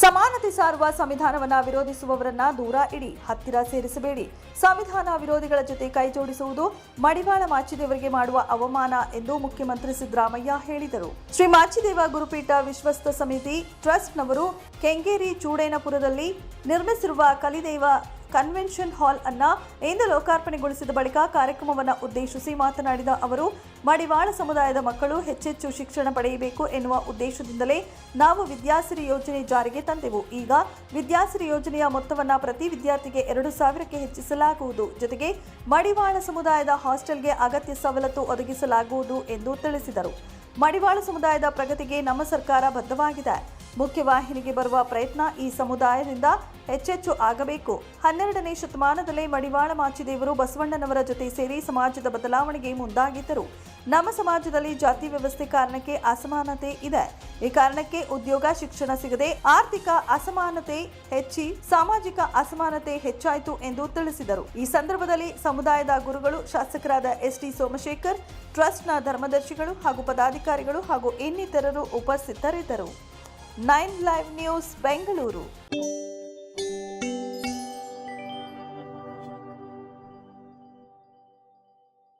ಸಮಾನತೆ ಸಾರುವ ಸಂವಿಧಾನವನ್ನ ವಿರೋಧಿಸುವವರನ್ನ ದೂರ ಇಡಿ, ಹತ್ತಿರ ಸೇರಿಸಬೇಡಿ. ಸಂವಿಧಾನ ವಿರೋಧಿಗಳ ಜೊತೆ ಕೈಜೋಡಿಸುವುದು ಮಡಿವಾಳ ಮಾಚಿದೇವರಿಗೆ ಮಾಡುವ ಅವಮಾನ ಎಂದು ಮುಖ್ಯಮಂತ್ರಿ ಸಿದ್ದರಾಮಯ್ಯ ಹೇಳಿದರು. ಶ್ರೀ ಮಾಚಿದೇವ ಗುರುಪೀಠ ವಿಶ್ವಸ್ತ ಸಮಿತಿ ಟ್ರಸ್ಟ್ನವರು ಕೆಂಗೇರಿ ಚೂಡೇನಪುರದಲ್ಲಿ ನಿರ್ಮಿಸಿರುವ ಕಲಿದೇವ ಕನ್ವೆನ್ಷನ್ ಹಾಲ್ ಅನ್ನ ಇಂದು ಲೋಕಾರ್ಪಣೆಗೊಳಿಸಿದ ಬಳಿಕ ಕಾರ್ಯಕ್ರಮವನ್ನು ಉದ್ದೇಶಿಸಿ ಮಾತನಾಡಿದ ಅವರು, ಮಡಿವಾಳ ಸಮುದಾಯದ ಮಕ್ಕಳು ಹೆಚ್ಚೆಚ್ಚು ಶಿಕ್ಷಣ ಪಡೆಯಬೇಕು ಎನ್ನುವ ಉದ್ದೇಶದಿಂದಲೇ ನಾವು ವಿದ್ಯಾಸಿರಿ ಯೋಜನೆ ಜಾರಿಗೆ ತಂದೆವು. ಈಗ ವಿದ್ಯಾಸಿರಿ ಯೋಜನೆಯ ಮೊತ್ತವನ್ನು ಪ್ರತಿ ವಿದ್ಯಾರ್ಥಿಗೆ ಎರಡು ಸಾವಿರಕ್ಕೆ ಹೆಚ್ಚಿಸಲಾಗುವುದು. ಜೊತೆಗೆ ಮಡಿವಾಳ ಸಮುದಾಯದ ಹಾಸ್ಟೆಲ್ಗೆ ಅಗತ್ಯ ಸವಲತ್ತು ಒದಗಿಸಲಾಗುವುದು ಎಂದು ತಿಳಿಸಿದರು. ಮಡಿವಾಳ ಸಮುದಾಯದ ಪ್ರಗತಿಗೆ ನಮ್ಮ ಸರ್ಕಾರ ಬದ್ಧವಾಗಿದೆ. ಮುಖ್ಯವಾಹಿನಿಗೆ ಬರುವ ಪ್ರಯತ್ನ ಈ ಸಮುದಾಯದಿಂದ ಹೆಚ್ಚೆಚ್ಚು ಆಗಬೇಕು. ಹನ್ನೆರಡನೇ ಶತಮಾನದಲ್ಲೇ ಮಡಿವಾಳ ಮಾಚಿದೇವರು ಬಸವಣ್ಣನವರ ಜೊತೆ ಸೇರಿ ಸಮಾಜದ ಬದಲಾವಣೆಗೆ ಮುಂದಾಗಿದ್ದರು. ನಮ್ಮ ಸಮಾಜದಲ್ಲಿ ಜಾತಿ ವ್ಯವಸ್ಥೆ ಕಾರಣಕ್ಕೆ ಅಸಮಾನತೆ ಇದೆ. ಈ ಕಾರಣಕ್ಕೆ ಉದ್ಯೋಗ, ಶಿಕ್ಷಣ ಸಿಗದೆ ಆರ್ಥಿಕ ಅಸಮಾನತೆ ಹೆಚ್ಚಿ ಸಾಮಾಜಿಕ ಅಸಮಾನತೆ ಹೆಚ್ಚಾಯಿತು ಎಂದು ತಿಳಿಸಿದರು. ಈ ಸಂದರ್ಭದಲ್ಲಿ ಸಮುದಾಯದ ಗುರುಗಳು, ಶಾಸಕರಾದ ಎಸ್ ಟಿ ಸೋಮಶೇಖರ್, ಟ್ರಸ್ಟ್ನ ಧರ್ಮದರ್ಶಿಗಳು ಹಾಗೂ ಪದಾಧಿಕಾರಿಗಳು ಹಾಗೂ ಇನ್ನಿತರರು ಉಪಸ್ಥಿತರಿದ್ದರು. Nine live news Bengaluru.